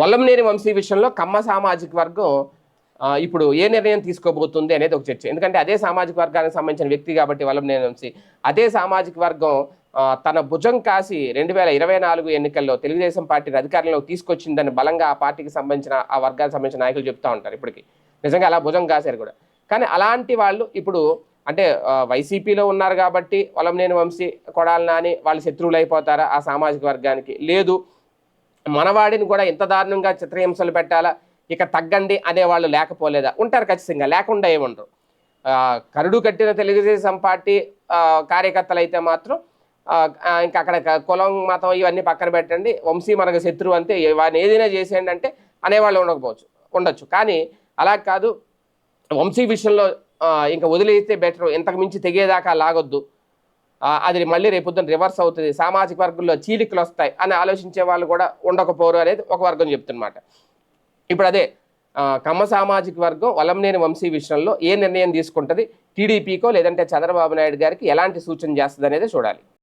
వల్లంనేని వంశీ విషయంలో కమ్మ సామాజిక వర్గం ఇప్పుడు ఏ నిర్ణయం తీసుకోబోతుంది అనేది ఒక చర్చ. ఎందుకంటే అదే సామాజిక వర్గానికి సంబంధించిన వ్యక్తి కాబట్టి వల్లంనేని వంశీ. అదే సామాజిక వర్గం తన భుజం కాసి రెండు వేల ఇరవై నాలుగు ఎన్నికల్లో తెలుగుదేశం పార్టీని అధికారంలోకి తీసుకొచ్చిందని బలంగా ఆ పార్టీకి సంబంధించిన ఆ వర్గానికి సంబంధించిన నాయకులు చెప్తా ఉంటారు ఇప్పటికి. నిజంగా అలా భుజం కాశారు కూడా. కానీ అలాంటి వాళ్ళు ఇప్పుడు అంటే వైసీపీలో ఉన్నారు కాబట్టి వలంనేని వంశీ కొడాలి నాని వాళ్ళు శత్రువులు అయిపోతారా ఆ సామాజిక వర్గానికి? లేదు. మనవాడిని కూడా ఇంత దారుణంగా చిత్రహింసలు పెట్టాలా? ఇక తగ్గండి అనేవాళ్ళు లేకపోలేదా? ఉంటారు ఖచ్చితంగా లేకుండా ఏముండరు కరుడు కట్టిన తెలుగుదేశం పార్టీ కార్యకర్తలు అయితే మాత్రం ఇంకా అక్కడ కులం మతం ఇవన్నీ పక్కన పెట్టండి వంశీ మనకు శత్రువు అంతే వాడిని ఏదైనా చేసేయండి అంటే అనేవాళ్ళు ఉండకపోవచ్చు ఉండొచ్చు. కానీ అలా కాదు వంశీ విషయంలో ఇంకా వదిలేస్తే బెటర్ ఇంతకు మించి తెగేదాకా లాగొద్దు. అది మళ్ళీ రేపొద్దున రివర్స్ అవుతుంది. సామాజిక వర్గంలో చీలికలు వస్తాయి అని ఆలోచించే వాళ్ళు కూడా ఉండకపోరు అనేది ఒక వర్గం చెప్తున్నమాట ఇప్పుడు అదే కమ్మ సామాజిక వర్గం వలంనేని వంశీ విషయంలో ఏ నిర్ణయం తీసుకుంటుంది? టీడీపీకో లేదంటే చంద్రబాబు నాయుడు గారికి ఎలాంటి సూచన చేస్తుంది అనేది చూడాలి.